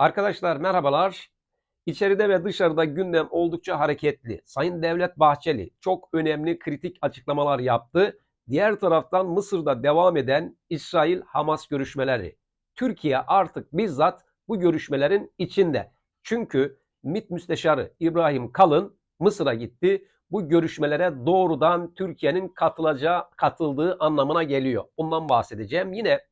Arkadaşlar merhabalar. İçeride ve dışarıda gündem oldukça hareketli. Sayın Devlet Bahçeli çok önemli kritik açıklamalar yaptı. Diğer taraftan Mısır'da devam eden İsrail-Hamas görüşmeleri. Türkiye artık bizzat bu görüşmelerin içinde. Çünkü MİT Müsteşarı İbrahim Kalın Mısır'a gitti. Bu görüşmelere doğrudan Türkiye'nin katılacağı, katıldığı anlamına geliyor. Bundan bahsedeceğim. Yine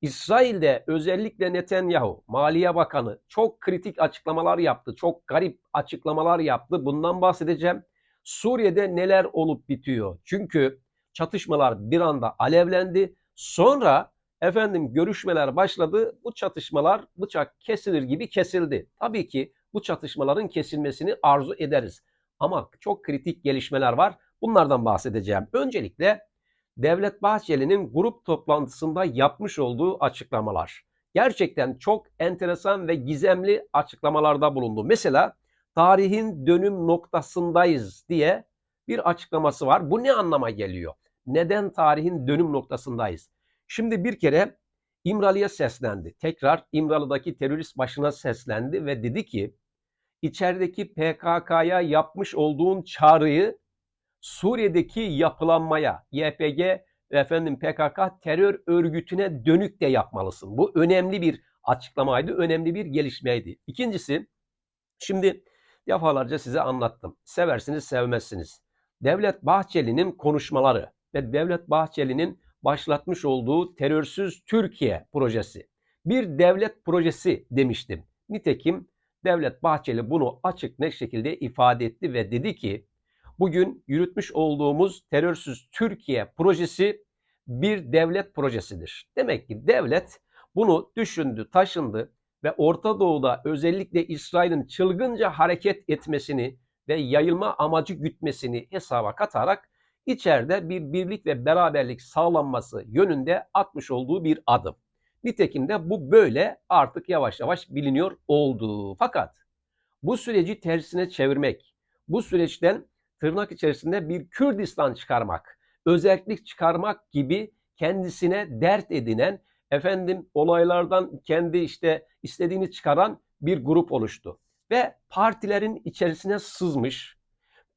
İsrail'de özellikle Netanyahu, Maliye Bakanı çok kritik açıklamalar yaptı. Çok garip açıklamalar yaptı. Bundan bahsedeceğim. Suriye'de neler olup bitiyor? Çünkü çatışmalar bir anda alevlendi. Sonra efendim görüşmeler başladı. Bu çatışmalar bıçak kesilir gibi kesildi. Tabii ki bu çatışmaların kesilmesini arzu ederiz. Ama çok kritik gelişmeler var. Bunlardan bahsedeceğim. Öncelikle Devlet Bahçeli'nin grup toplantısında yapmış olduğu açıklamalar. Gerçekten çok enteresan ve gizemli açıklamalarda bulundu. Mesela tarihin dönüm noktasındayız diye bir açıklaması var. Bu ne anlama geliyor? Neden tarihin dönüm noktasındayız? Şimdi bir kere İmralı'ya seslendi. Tekrar İmralı'daki terörist başına seslendi ve dedi ki içerideki PKK'ya yapmış olduğun çağrıyı Suriye'deki yapılanmaya, YPG efendim PKK terör örgütüne dönük de yapmalısın. Bu önemli bir açıklamaydı, önemli bir gelişmeydi. İkincisi, şimdi defalarca size anlattım. Seversiniz, sevmezsiniz. Devlet Bahçeli'nin konuşmaları ve Devlet Bahçeli'nin başlatmış olduğu terörsüz Türkiye projesi. Bir devlet projesi demiştim. Nitekim Devlet Bahçeli bunu açık ne şekilde ifade etti ve dedi ki bugün yürütmüş olduğumuz terörsüz Türkiye projesi bir devlet projesidir. Demek ki devlet bunu düşündü, taşındı ve Orta Doğu'da özellikle İsrail'in çılgınca hareket etmesini ve yayılma amacı gütmesini hesaba katarak içeride bir birlik ve beraberlik sağlanması yönünde atmış olduğu bir adım. Nitekim de bu böyle artık yavaş yavaş biliniyor oldu. Fakat bu süreci tersine çevirmek, bu süreçten tırnak içerisinde bir Kürdistan çıkarmak, özellik çıkarmak gibi kendisine dert edinen, efendim olaylardan kendi işte istediğini çıkaran bir grup oluştu. Ve partilerin içerisine sızmış,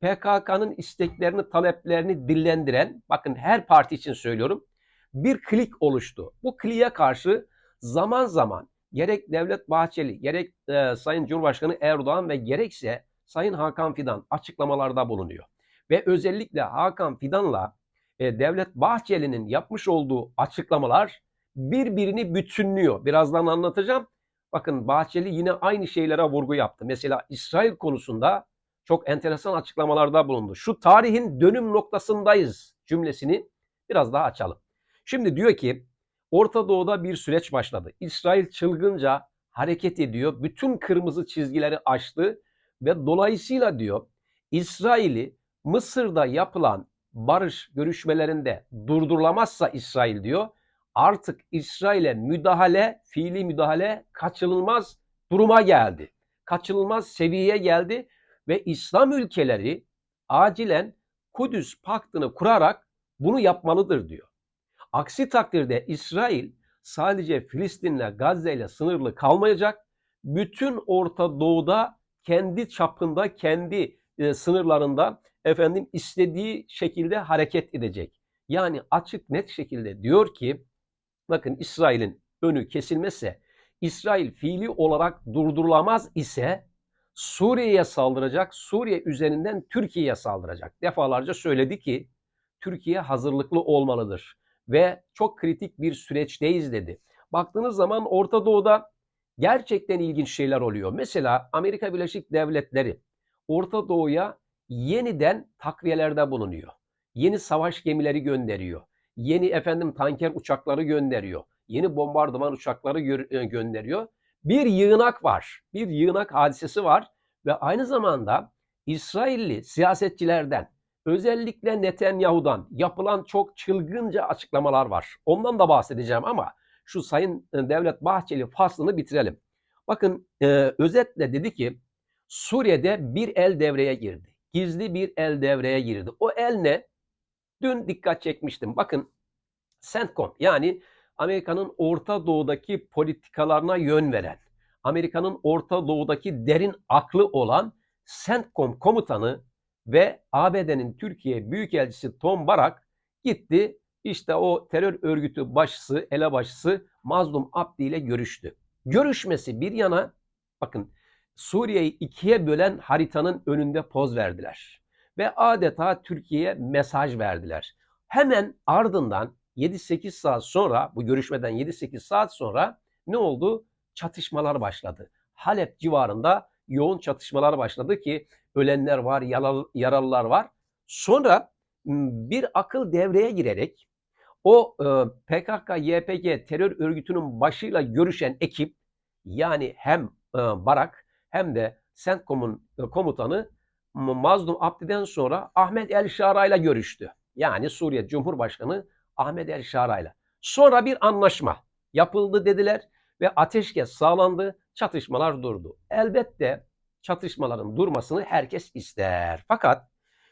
PKK'nın isteklerini, taleplerini dillendiren, bakın her parti için söylüyorum, bir klik oluştu. Bu kliğe karşı zaman zaman gerek Devlet Bahçeli, gerek e, Sayın Cumhurbaşkanı Erdoğan ve gerekse Sayın Hakan Fidan açıklamalarda bulunuyor. Ve özellikle Hakan Fidan'la e, Devlet Bahçeli'nin yapmış olduğu açıklamalar birbirini bütünlüyor. Birazdan anlatacağım. Bakın Bahçeli yine aynı şeylere vurgu yaptı. Mesela İsrail konusunda çok enteresan açıklamalarda bulundu. Şu tarihin dönüm noktasındayız cümlesini biraz daha açalım. Şimdi diyor ki Orta Doğu'da bir süreç başladı. İsrail çılgınca hareket ediyor. Bütün kırmızı çizgileri aştı ve dolayısıyla diyor İsrail'i Mısır'da yapılan barış görüşmelerinde durdurulamazsa İsrail diyor artık İsrail'e müdahale, fiili müdahale kaçınılmaz duruma geldi. Kaçınılmaz seviyeye geldi ve İslam ülkeleri acilen Kudüs paktını kurarak bunu yapmalıdır diyor. Aksi takdirde İsrail sadece Filistin'le Gazze ile sınırlı kalmayacak. Bütün Orta Doğu'da kendi çapında, kendi e, sınırlarında efendim istediği şekilde hareket edecek. Yani açık net şekilde diyor ki bakın İsrail'in önü kesilmezse İsrail fiili olarak durdurulamaz ise Suriye'ye saldıracak, Suriye üzerinden Türkiye'ye saldıracak. Defalarca söyledi ki Türkiye hazırlıklı olmalıdır ve çok kritik bir süreçteyiz dedi. Baktığınız zaman Orta Doğu'da gerçekten ilginç şeyler oluyor. Mesela Amerika Birleşik Devletleri Orta Doğu'ya yeniden takviyelerde bulunuyor. Yeni savaş gemileri gönderiyor. Yeni efendim tanker uçakları gönderiyor. Yeni bombardıman uçakları e, gönderiyor. Bir yığınak var. Bir yığınak hadisesi var ve aynı zamanda İsrailli siyasetçilerden özellikle Netanyahu'dan yapılan çok çılgınca açıklamalar var. Ondan da bahsedeceğim ama şu Sayın e, Devlet Bahçeli faslını bitirelim. Bakın e, özetle dedi ki Suriye'de bir el devreye girdi gizli bir el devreye girdi. O el ne? Dün dikkat çekmiştim. Bakın CENTCOM yani Amerika'nın Orta Doğu'daki politikalarına yön veren, Amerika'nın Orta Doğu'daki derin aklı olan CENTCOM komutanı ve ABD'nin Türkiye Büyükelçisi Tom Barak gitti. İşte o terör örgütü başısı, elebaşısı Mazlum Abdi ile görüştü. Görüşmesi bir yana bakın Suriye'yi ikiye bölen haritanın önünde poz verdiler. Ve adeta Türkiye'ye mesaj verdiler. Hemen ardından 7-8 saat sonra bu görüşmeden 7-8 saat sonra ne oldu? Çatışmalar başladı. Halep civarında yoğun çatışmalar başladı ki ölenler var, yaralılar var. Sonra bir akıl devreye girerek o PKK, YPG terör örgütünün başıyla görüşen ekip yani hem Barak hem de CENTCOM'un komutanı Mazlum Abdi'den sonra Ahmet El Şara ile görüştü. Yani Suriye Cumhurbaşkanı Ahmet El Şara ile. Sonra bir anlaşma yapıldı dediler ve ateşkes sağlandı, çatışmalar durdu. Elbette çatışmaların durmasını herkes ister. Fakat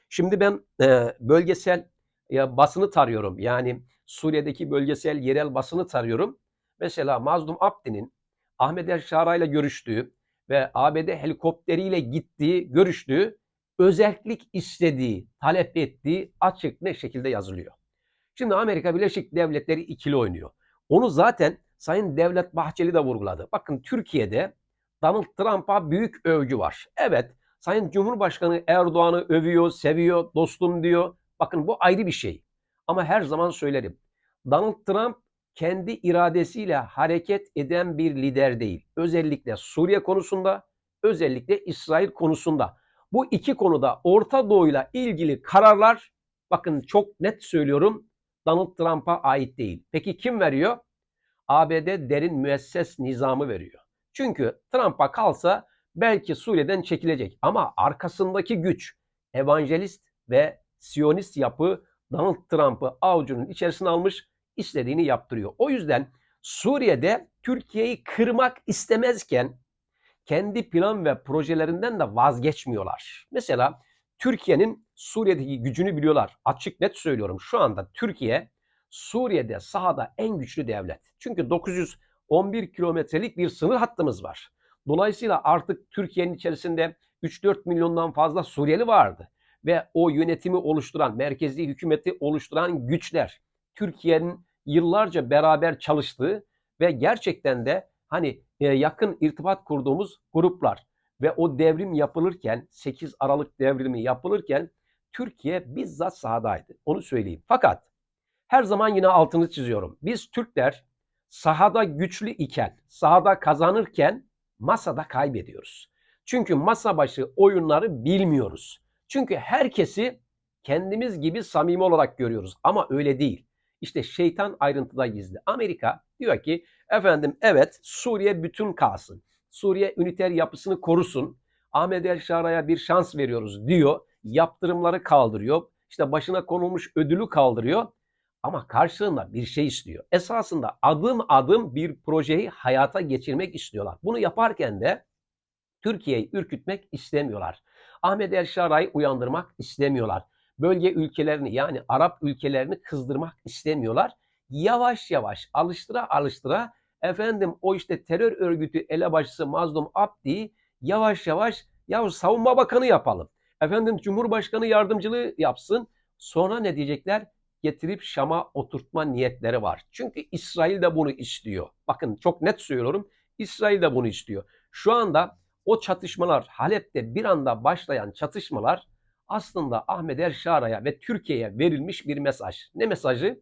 şimdi ben e, bölgesel ya, basını tarıyorum. Yani Suriye'deki bölgesel yerel basını tarıyorum. Mesela Mazlum Abdi'nin Ahmet El Şara ile görüştüğü ve ABD helikopteriyle gittiği, görüştüğü, özellik istediği, talep ettiği açık ne şekilde yazılıyor. Şimdi Amerika Birleşik Devletleri ikili oynuyor. Onu zaten Sayın Devlet Bahçeli de vurguladı. Bakın Türkiye'de Donald Trump'a büyük övgü var. Evet, Sayın Cumhurbaşkanı Erdoğan'ı övüyor, seviyor, dostum diyor. Bakın bu ayrı bir şey. Ama her zaman söylerim. Donald Trump kendi iradesiyle hareket eden bir lider değil. Özellikle Suriye konusunda, özellikle İsrail konusunda. Bu iki konuda Orta Doğu'yla ilgili kararlar bakın çok net söylüyorum Donald Trump'a ait değil. Peki kim veriyor? ABD derin müesses nizamı veriyor. Çünkü Trump'a kalsa belki Suriye'den çekilecek ama arkasındaki güç evangelist ve siyonist yapı Donald Trump'ı avucunun içerisine almış istediğini yaptırıyor. O yüzden Suriye'de Türkiye'yi kırmak istemezken kendi plan ve projelerinden de vazgeçmiyorlar. Mesela Türkiye'nin Suriye'deki gücünü biliyorlar. Açık net söylüyorum. Şu anda Türkiye Suriye'de sahada en güçlü devlet. Çünkü 911 kilometrelik bir sınır hattımız var. Dolayısıyla artık Türkiye'nin içerisinde 3-4 milyondan fazla Suriyeli vardı. Ve o yönetimi oluşturan, merkezi hükümeti oluşturan güçler Türkiye'nin yıllarca beraber çalıştığı ve gerçekten de hani e, yakın irtibat kurduğumuz gruplar ve o devrim yapılırken 8 Aralık devrimi yapılırken Türkiye bizzat sahadaydı. Onu söyleyeyim. Fakat her zaman yine altını çiziyorum. Biz Türkler sahada güçlü iken, sahada kazanırken masada kaybediyoruz. Çünkü masa başı oyunları bilmiyoruz. Çünkü herkesi kendimiz gibi samimi olarak görüyoruz ama öyle değil. İşte şeytan ayrıntıda gizli. Amerika diyor ki efendim evet Suriye bütün kalsın. Suriye üniter yapısını korusun. Ahmet El Şara'ya bir şans veriyoruz diyor. Yaptırımları kaldırıyor. İşte başına konulmuş ödülü kaldırıyor. Ama karşılığında bir şey istiyor. Esasında adım adım bir projeyi hayata geçirmek istiyorlar. Bunu yaparken de Türkiye'yi ürkütmek istemiyorlar. Ahmet El Şara'yı uyandırmak istemiyorlar. Bölge ülkelerini yani Arap ülkelerini kızdırmak istemiyorlar. Yavaş yavaş alıştıra alıştıra efendim o işte terör örgütü elebaşısı Mazlum Abdi yavaş yavaş ya savunma bakanı yapalım. Efendim Cumhurbaşkanı yardımcılığı yapsın. Sonra ne diyecekler? Getirip Şam'a oturtma niyetleri var. Çünkü İsrail de bunu istiyor. Bakın çok net söylüyorum. İsrail de bunu istiyor. Şu anda o çatışmalar Halep'te bir anda başlayan çatışmalar aslında Ahmet El Şara'ya ve Türkiye'ye verilmiş bir mesaj. Ne mesajı?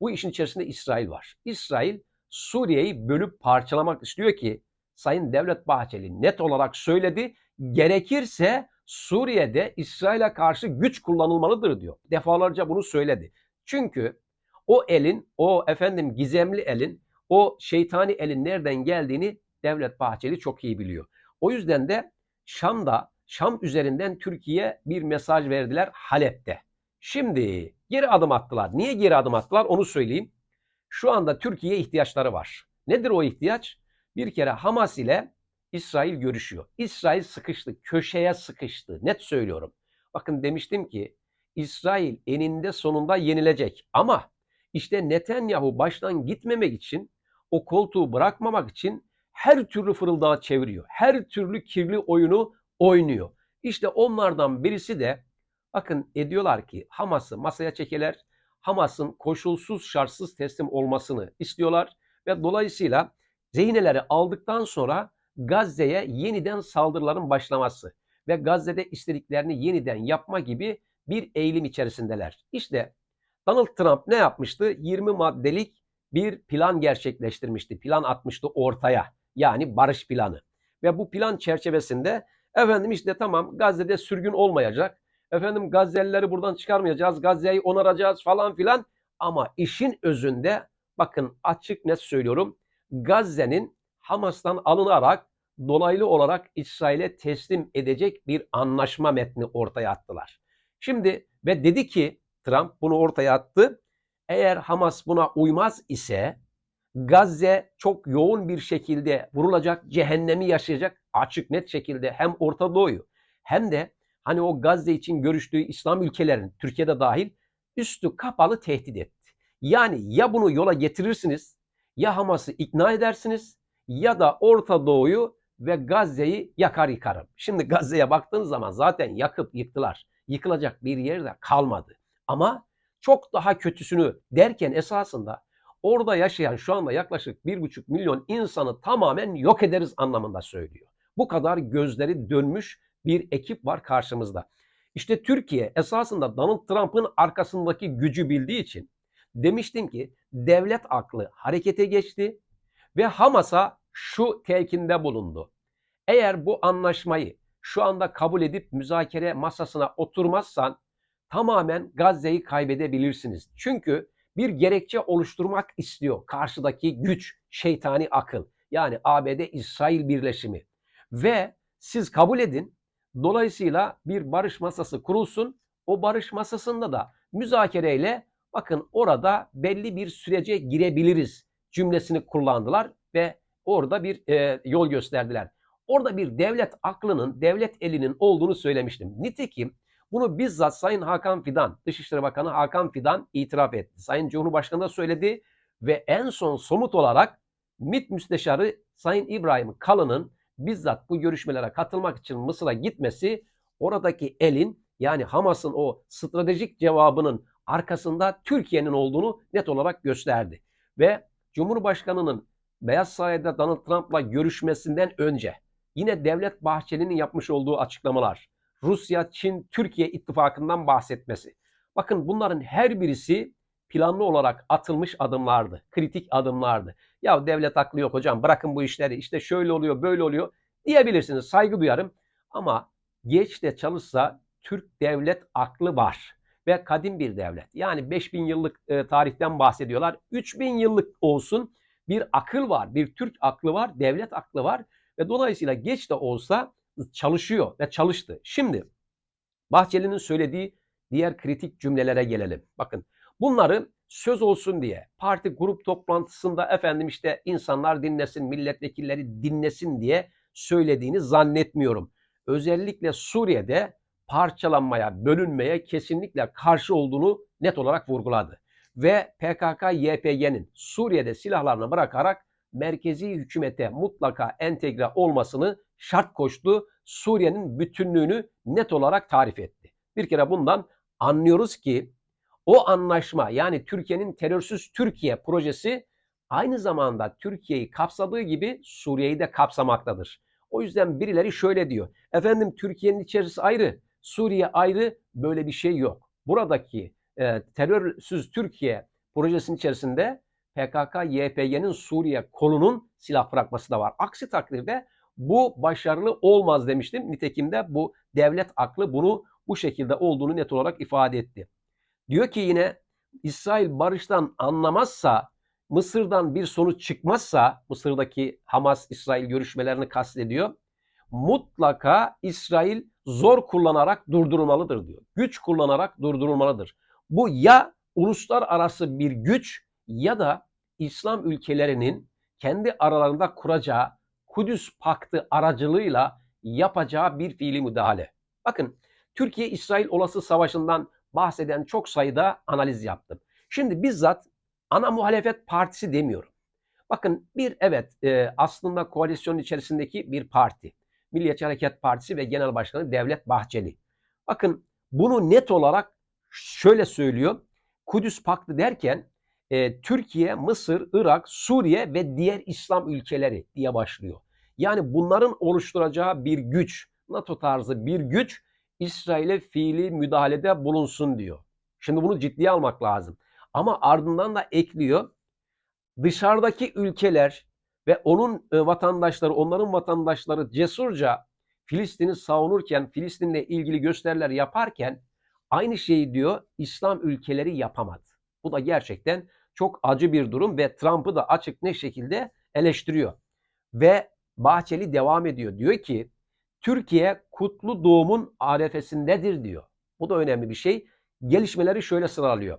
Bu işin içerisinde İsrail var. İsrail Suriye'yi bölüp parçalamak istiyor ki Sayın Devlet Bahçeli net olarak söyledi. Gerekirse Suriye'de İsrail'e karşı güç kullanılmalıdır diyor. Defalarca bunu söyledi. Çünkü o elin, o efendim gizemli elin, o şeytani elin nereden geldiğini Devlet Bahçeli çok iyi biliyor. O yüzden de Şam'da, Şam üzerinden Türkiye bir mesaj verdiler Halep'te. Şimdi geri adım attılar. Niye geri adım attılar onu söyleyeyim. Şu anda Türkiye ihtiyaçları var. Nedir o ihtiyaç? Bir kere Hamas ile İsrail görüşüyor. İsrail sıkıştı, köşeye sıkıştı. Net söylüyorum. Bakın demiştim ki İsrail eninde sonunda yenilecek. Ama işte Netanyahu baştan gitmemek için, o koltuğu bırakmamak için her türlü fırıldağı çeviriyor. Her türlü kirli oyunu oynuyor. İşte onlardan birisi de bakın ediyorlar ki Hamas'ı masaya çekeler. Hamas'ın koşulsuz şartsız teslim olmasını istiyorlar ve dolayısıyla rehineleri aldıktan sonra Gazze'ye yeniden saldırıların başlaması ve Gazze'de istediklerini yeniden yapma gibi bir eğilim içerisindeler. İşte Donald Trump ne yapmıştı? 20 maddelik bir plan gerçekleştirmişti. Plan atmıştı ortaya. Yani barış planı. Ve bu plan çerçevesinde efendim işte tamam Gazze'de sürgün olmayacak. Efendim Gazze'lileri buradan çıkarmayacağız. Gazze'yi onaracağız falan filan. Ama işin özünde bakın açık net söylüyorum. Gazze'nin Hamas'tan alınarak dolaylı olarak İsrail'e teslim edecek bir anlaşma metni ortaya attılar. Şimdi ve dedi ki Trump bunu ortaya attı. Eğer Hamas buna uymaz ise Gazze çok yoğun bir şekilde vurulacak, cehennemi yaşayacak açık net şekilde hem Orta Doğu'yu hem de hani o Gazze için görüştüğü İslam ülkelerin Türkiye'de dahil üstü kapalı tehdit etti. Yani ya bunu yola getirirsiniz ya Hamas'ı ikna edersiniz ya da Orta Doğu'yu ve Gazze'yi yakar yıkarım. Şimdi Gazze'ye baktığınız zaman zaten yakıp yıktılar. Yıkılacak bir yer de kalmadı. Ama çok daha kötüsünü derken esasında orada yaşayan şu anda yaklaşık 1,5 milyon insanı tamamen yok ederiz anlamında söylüyor. Bu kadar gözleri dönmüş bir ekip var karşımızda. İşte Türkiye esasında Donald Trump'ın arkasındaki gücü bildiği için demiştim ki devlet aklı harekete geçti ve Hamas'a şu telkinde bulundu. Eğer bu anlaşmayı şu anda kabul edip müzakere masasına oturmazsan tamamen Gazze'yi kaybedebilirsiniz. Çünkü bir gerekçe oluşturmak istiyor karşıdaki güç, şeytani akıl. Yani ABD-İsrail birleşimi. Ve siz kabul edin. Dolayısıyla bir barış masası kurulsun. O barış masasında da müzakereyle bakın orada belli bir sürece girebiliriz cümlesini kullandılar ve orada bir e, yol gösterdiler. Orada bir devlet aklının, devlet elinin olduğunu söylemiştim. Nitekim bunu bizzat Sayın Hakan Fidan, Dışişleri Bakanı Hakan Fidan itiraf etti. Sayın Cumhurbaşkanı da söyledi ve en son somut olarak MİT Müsteşarı Sayın İbrahim Kalın'ın bizzat bu görüşmelere katılmak için Mısır'a gitmesi oradaki elin yani Hamas'ın o stratejik cevabının arkasında Türkiye'nin olduğunu net olarak gösterdi. Ve Cumhurbaşkanı'nın Beyaz Saray'da Donald Trump'la görüşmesinden önce yine Devlet Bahçeli'nin yapmış olduğu açıklamalar, Rusya, Çin, Türkiye ittifakından bahsetmesi. Bakın bunların her birisi planlı olarak atılmış adımlardı. Kritik adımlardı. Ya devlet aklı yok hocam bırakın bu işleri işte şöyle oluyor böyle oluyor diyebilirsiniz. Saygı duyarım. Ama geç de çalışsa Türk devlet aklı var. Ve kadim bir devlet. Yani 5000 yıllık e, tarihten bahsediyorlar. 3000 yıllık olsun bir akıl var. Bir Türk aklı var. Devlet aklı var. Ve dolayısıyla geç de olsa çalışıyor ve çalıştı. Şimdi Bahçeli'nin söylediği diğer kritik cümlelere gelelim. Bakın bunları söz olsun diye parti grup toplantısında efendim işte insanlar dinlesin, milletvekilleri dinlesin diye söylediğini zannetmiyorum. Özellikle Suriye'de parçalanmaya, bölünmeye kesinlikle karşı olduğunu net olarak vurguladı. Ve PKK-YPG'nin Suriye'de silahlarını bırakarak merkezi hükümete mutlaka entegre olmasını şart koştu. Suriye'nin bütünlüğünü net olarak tarif etti. Bir kere bundan anlıyoruz ki o anlaşma yani Türkiye'nin terörsüz Türkiye projesi aynı zamanda Türkiye'yi kapsadığı gibi Suriye'yi de kapsamaktadır. O yüzden birileri şöyle diyor. Efendim Türkiye'nin içerisi ayrı, Suriye ayrı böyle bir şey yok. Buradaki e, terörsüz Türkiye projesinin içerisinde PKK, YPG'nin Suriye kolunun silah bırakması da var. Aksi takdirde bu başarılı olmaz demiştim. Nitekim de bu devlet aklı bunu bu şekilde olduğunu net olarak ifade etti. Diyor ki yine İsrail barıştan anlamazsa, Mısır'dan bir sonuç çıkmazsa, Mısır'daki Hamas-İsrail görüşmelerini kastediyor. Mutlaka İsrail zor kullanarak durdurulmalıdır diyor. Güç kullanarak durdurulmalıdır. Bu ya uluslararası bir güç ya da İslam ülkelerinin kendi aralarında kuracağı Kudüs Paktı aracılığıyla yapacağı bir fiili müdahale. Bakın Türkiye-İsrail olası savaşından bahseden çok sayıda analiz yaptım. Şimdi bizzat ana muhalefet partisi demiyorum. Bakın bir evet e, aslında koalisyonun içerisindeki bir parti. Milliyetçi Hareket Partisi ve Genel Başkanı Devlet Bahçeli. Bakın bunu net olarak şöyle söylüyor. Kudüs Paktı derken e, Türkiye, Mısır, Irak, Suriye ve diğer İslam ülkeleri diye başlıyor. Yani bunların oluşturacağı bir güç, NATO tarzı bir güç İsrail'e fiili müdahalede bulunsun diyor. Şimdi bunu ciddiye almak lazım. Ama ardından da ekliyor. Dışarıdaki ülkeler ve onun e, vatandaşları, onların vatandaşları cesurca Filistin'i savunurken, Filistin'le ilgili gösteriler yaparken aynı şeyi diyor İslam ülkeleri yapamadı. Bu da gerçekten çok acı bir durum ve Trump'ı da açık ne şekilde eleştiriyor. Ve Bahçeli devam ediyor. Diyor ki Türkiye kutlu doğumun arefesindedir diyor. Bu da önemli bir şey. Gelişmeleri şöyle sıralıyor.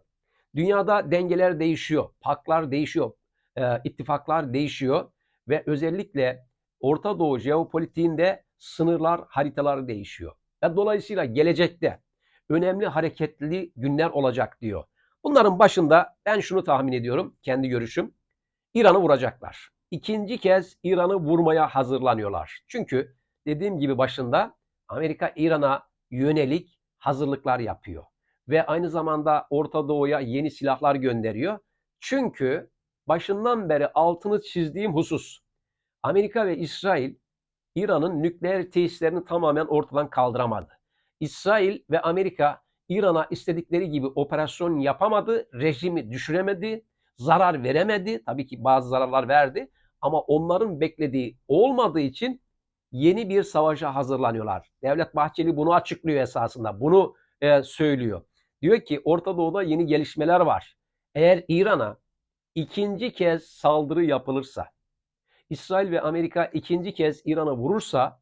Dünyada dengeler değişiyor, paklar değişiyor, e, ittifaklar değişiyor ve özellikle Orta Doğu jeopolitiğinde sınırlar, haritalar değişiyor. Ve dolayısıyla gelecekte önemli hareketli günler olacak diyor. Bunların başında ben şunu tahmin ediyorum, kendi görüşüm. İran'ı vuracaklar. İkinci kez İran'ı vurmaya hazırlanıyorlar. Çünkü dediğim gibi başında Amerika İran'a yönelik hazırlıklar yapıyor. Ve aynı zamanda Orta Doğu'ya yeni silahlar gönderiyor. Çünkü başından beri altını çizdiğim husus Amerika ve İsrail İran'ın nükleer tesislerini tamamen ortadan kaldıramadı. İsrail ve Amerika İran'a istedikleri gibi operasyon yapamadı, rejimi düşüremedi, zarar veremedi. Tabii ki bazı zararlar verdi ama onların beklediği olmadığı için yeni bir savaşa hazırlanıyorlar. Devlet Bahçeli bunu açıklıyor esasında. Bunu e, söylüyor. Diyor ki Orta Doğu'da yeni gelişmeler var. Eğer İran'a ikinci kez saldırı yapılırsa, İsrail ve Amerika ikinci kez İran'a vurursa,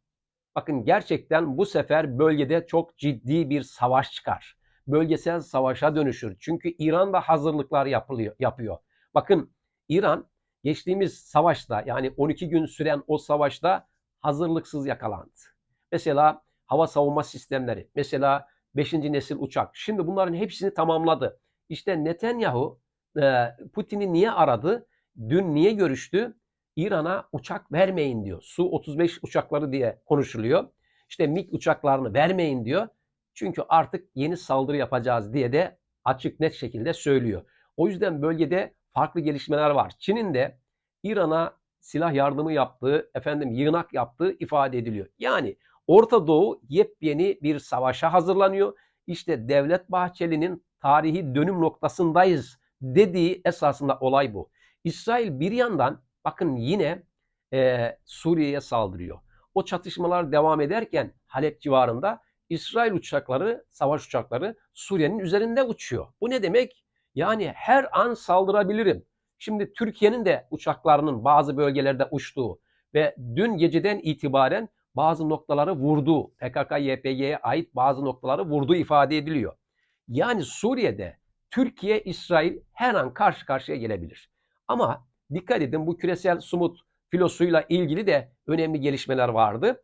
bakın gerçekten bu sefer bölgede çok ciddi bir savaş çıkar. Bölgesel savaşa dönüşür. Çünkü İran da hazırlıklar yapılıyor, yapıyor. Bakın İran geçtiğimiz savaşta yani 12 gün süren o savaşta hazırlıksız yakalandı. Mesela hava savunma sistemleri, mesela 5. nesil uçak. Şimdi bunların hepsini tamamladı. İşte Netanyahu e, Putin'i niye aradı? Dün niye görüştü? İran'a uçak vermeyin diyor. Su-35 uçakları diye konuşuluyor. İşte MiG uçaklarını vermeyin diyor. Çünkü artık yeni saldırı yapacağız diye de açık net şekilde söylüyor. O yüzden bölgede farklı gelişmeler var. Çin'in de İran'a silah yardımı yaptığı, efendim yığınak yaptığı ifade ediliyor. Yani Orta Doğu yepyeni bir savaşa hazırlanıyor. İşte Devlet Bahçeli'nin tarihi dönüm noktasındayız dediği esasında olay bu. İsrail bir yandan bakın yine e, Suriye'ye saldırıyor. O çatışmalar devam ederken Halep civarında İsrail uçakları, savaş uçakları Suriye'nin üzerinde uçuyor. Bu ne demek? Yani her an saldırabilirim. Şimdi Türkiye'nin de uçaklarının bazı bölgelerde uçtuğu ve dün geceden itibaren bazı noktaları vurduğu, PKK-YPG'ye ait bazı noktaları vurduğu ifade ediliyor. Yani Suriye'de Türkiye, İsrail her an karşı karşıya gelebilir. Ama dikkat edin bu küresel sumut filosuyla ilgili de önemli gelişmeler vardı.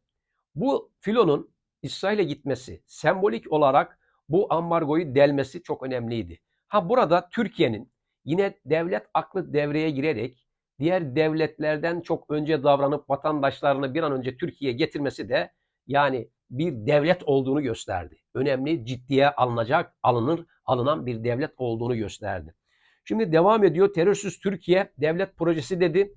Bu filonun İsrail'e gitmesi, sembolik olarak bu ambargoyu delmesi çok önemliydi. Ha burada Türkiye'nin yine devlet aklı devreye girerek diğer devletlerden çok önce davranıp vatandaşlarını bir an önce Türkiye'ye getirmesi de yani bir devlet olduğunu gösterdi. Önemli, ciddiye alınacak, alınır, alınan bir devlet olduğunu gösterdi. Şimdi devam ediyor. Terörsüz Türkiye devlet projesi dedi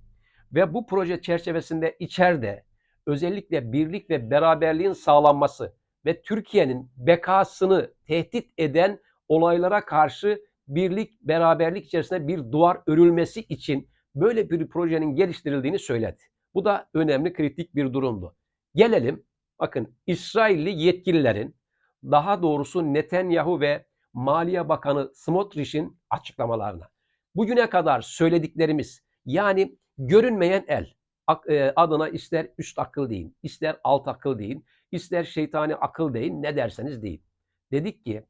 ve bu proje çerçevesinde içeride özellikle birlik ve beraberliğin sağlanması ve Türkiye'nin bekasını tehdit eden olaylara karşı birlik, beraberlik içerisinde bir duvar örülmesi için böyle bir projenin geliştirildiğini söyledi. Bu da önemli, kritik bir durumdu. Gelelim, bakın İsrailli yetkililerin, daha doğrusu Netanyahu ve Maliye Bakanı Smotrich'in açıklamalarına. Bugüne kadar söylediklerimiz, yani görünmeyen el, adına ister üst akıl deyin, ister alt akıl deyin, ister şeytani akıl deyin, ne derseniz deyin. Dedik ki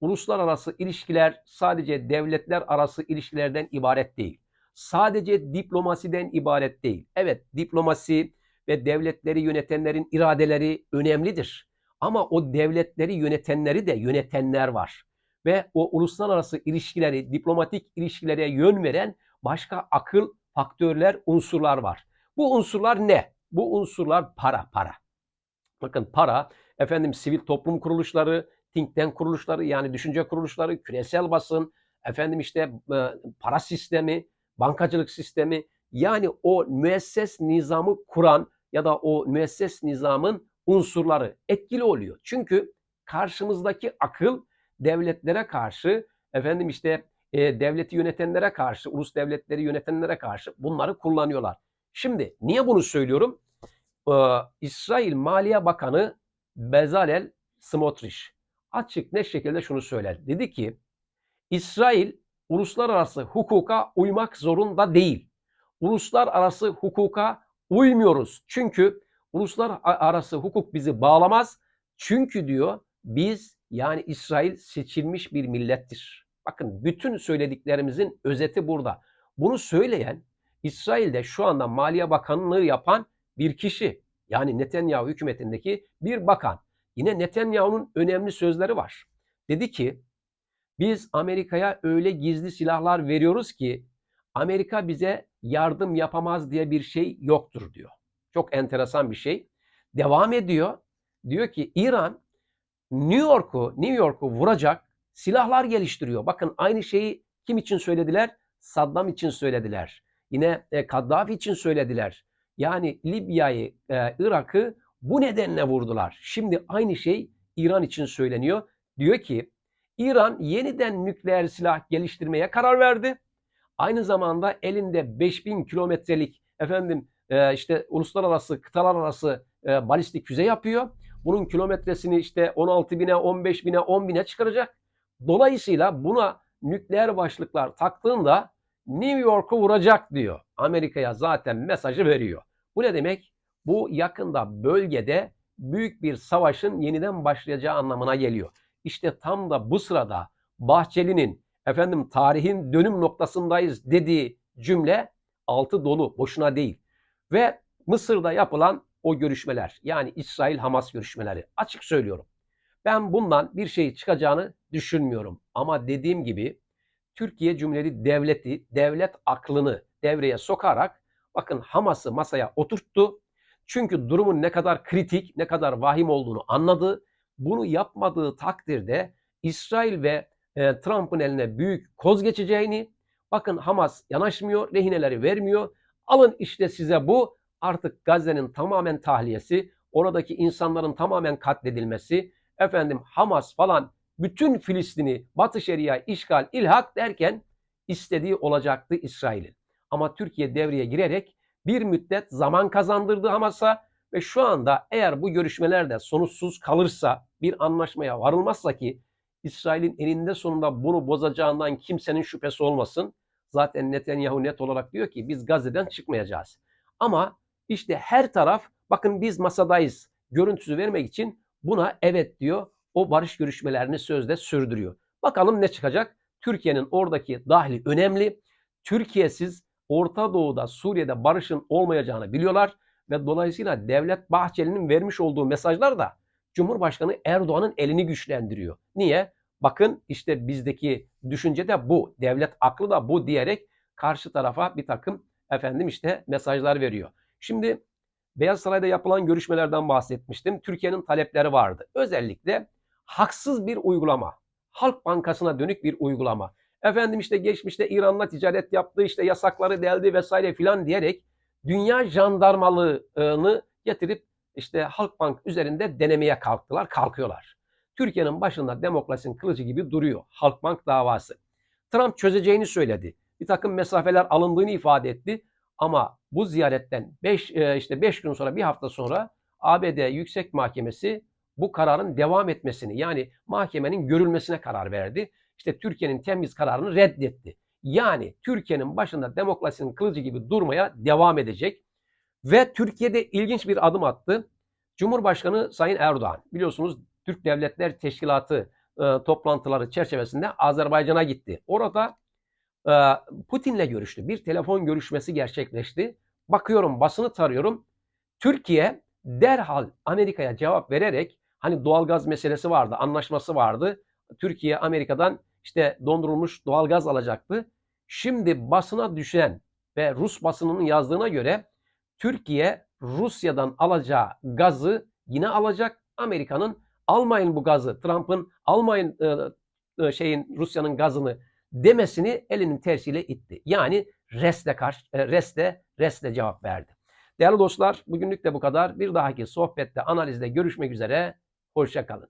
uluslararası ilişkiler sadece devletler arası ilişkilerden ibaret değil. Sadece diplomasiden ibaret değil. Evet diplomasi ve devletleri yönetenlerin iradeleri önemlidir. Ama o devletleri yönetenleri de yönetenler var. Ve o uluslararası ilişkileri, diplomatik ilişkilere yön veren başka akıl faktörler, unsurlar var. Bu unsurlar ne? Bu unsurlar para, para. Bakın para, efendim sivil toplum kuruluşları, think tank kuruluşları yani düşünce kuruluşları, küresel basın, efendim işte e, para sistemi, bankacılık sistemi yani o müesses nizamı kuran ya da o müesses nizamın unsurları etkili oluyor. Çünkü karşımızdaki akıl devletlere karşı efendim işte e, devleti yönetenlere karşı, ulus devletleri yönetenlere karşı bunları kullanıyorlar. Şimdi niye bunu söylüyorum? Ee, İsrail Maliye Bakanı Bezalel Smotrich açık ne şekilde şunu söyledi. Dedi ki İsrail uluslararası hukuka uymak zorunda değil. Uluslararası hukuka uymuyoruz. Çünkü uluslararası hukuk bizi bağlamaz. Çünkü diyor biz yani İsrail seçilmiş bir millettir. Bakın bütün söylediklerimizin özeti burada. Bunu söyleyen İsrail'de şu anda Maliye Bakanlığı yapan bir kişi. Yani Netanyahu hükümetindeki bir bakan. Yine Netanyahu'nun önemli sözleri var. Dedi ki biz Amerika'ya öyle gizli silahlar veriyoruz ki Amerika bize yardım yapamaz diye bir şey yoktur diyor. Çok enteresan bir şey. Devam ediyor. Diyor ki İran New York'u New York'u vuracak silahlar geliştiriyor. Bakın aynı şeyi kim için söylediler? Saddam için söylediler. Yine e, Kaddafi için söylediler. Yani Libya'yı, e, Irak'ı bu nedenle vurdular. Şimdi aynı şey İran için söyleniyor. Diyor ki İran yeniden nükleer silah geliştirmeye karar verdi. Aynı zamanda elinde 5000 kilometrelik efendim e, işte uluslararası kıtalar arası e, balistik füze yapıyor. Bunun kilometresini işte 16 bine, 15 bine, 10 bine çıkaracak. Dolayısıyla buna nükleer başlıklar taktığında New York'u vuracak diyor. Amerika'ya zaten mesajı veriyor. Bu ne demek? Bu yakında bölgede büyük bir savaşın yeniden başlayacağı anlamına geliyor. İşte tam da bu sırada Bahçeli'nin efendim tarihin dönüm noktasındayız dediği cümle altı dolu, boşuna değil. Ve Mısır'da yapılan o görüşmeler yani İsrail-Hamas görüşmeleri açık söylüyorum. Ben bundan bir şey çıkacağını düşünmüyorum. Ama dediğim gibi Türkiye Cumhuriyeti Devleti devlet aklını devreye sokarak bakın Hamas'ı masaya oturttu. Çünkü durumun ne kadar kritik, ne kadar vahim olduğunu anladı. Bunu yapmadığı takdirde İsrail ve e, Trump'ın eline büyük koz geçeceğini, bakın Hamas yanaşmıyor, rehineleri vermiyor. Alın işte size bu. Artık Gazze'nin tamamen tahliyesi, oradaki insanların tamamen katledilmesi, efendim Hamas falan bütün Filistin'i Batı Şeria işgal, ilhak derken istediği olacaktı İsrail'in. Ama Türkiye devreye girerek bir müddet zaman kazandırdı Hamas'a ve şu anda eğer bu görüşmelerde sonuçsuz kalırsa bir anlaşmaya varılmazsa ki İsrail'in eninde sonunda bunu bozacağından kimsenin şüphesi olmasın. Zaten Netanyahu net olarak diyor ki biz Gazze'den çıkmayacağız. Ama işte her taraf bakın biz masadayız görüntüsü vermek için buna evet diyor. O barış görüşmelerini sözde sürdürüyor. Bakalım ne çıkacak? Türkiye'nin oradaki dahli önemli. Türkiye'siz Orta Doğu'da, Suriye'de barışın olmayacağını biliyorlar ve dolayısıyla Devlet Bahçeli'nin vermiş olduğu mesajlar da Cumhurbaşkanı Erdoğan'ın elini güçlendiriyor. Niye? Bakın işte bizdeki düşünce de bu. Devlet aklı da bu diyerek karşı tarafa bir takım efendim işte mesajlar veriyor. Şimdi Beyaz Saray'da yapılan görüşmelerden bahsetmiştim. Türkiye'nin talepleri vardı. Özellikle haksız bir uygulama. Halk Bankası'na dönük bir uygulama. Efendim işte geçmişte İran'la ticaret yaptı, işte yasakları deldi vesaire filan diyerek dünya jandarmalığını getirip işte Halkbank üzerinde denemeye kalktılar, kalkıyorlar. Türkiye'nin başında demokrasinin kılıcı gibi duruyor Halkbank davası. Trump çözeceğini söyledi. Bir takım mesafeler alındığını ifade etti. Ama bu ziyaretten 5 e, işte 5 gün sonra bir hafta sonra ABD Yüksek Mahkemesi bu kararın devam etmesini yani mahkemenin görülmesine karar verdi. İşte Türkiye'nin temiz kararını reddetti. Yani Türkiye'nin başında demokrasinin kılıcı gibi durmaya devam edecek. Ve Türkiye'de ilginç bir adım attı. Cumhurbaşkanı Sayın Erdoğan biliyorsunuz Türk Devletler Teşkilatı e, toplantıları çerçevesinde Azerbaycan'a gitti. Orada e, Putin'le görüştü. Bir telefon görüşmesi gerçekleşti. Bakıyorum basını tarıyorum. Türkiye derhal Amerika'ya cevap vererek hani doğalgaz meselesi vardı, anlaşması vardı. Türkiye Amerika'dan işte dondurulmuş doğalgaz alacaktı. Şimdi basına düşen ve Rus basınının yazdığına göre Türkiye Rusya'dan alacağı gazı yine alacak. Amerika'nın almayın bu gazı, Trump'ın almayın e, e, şeyin Rusya'nın gazını demesini elinin tersiyle itti. Yani resle karşı resle resle cevap verdi. Değerli dostlar, bugünlük de bu kadar. Bir dahaki sohbette, analizde görüşmek üzere. Hoşça kalın.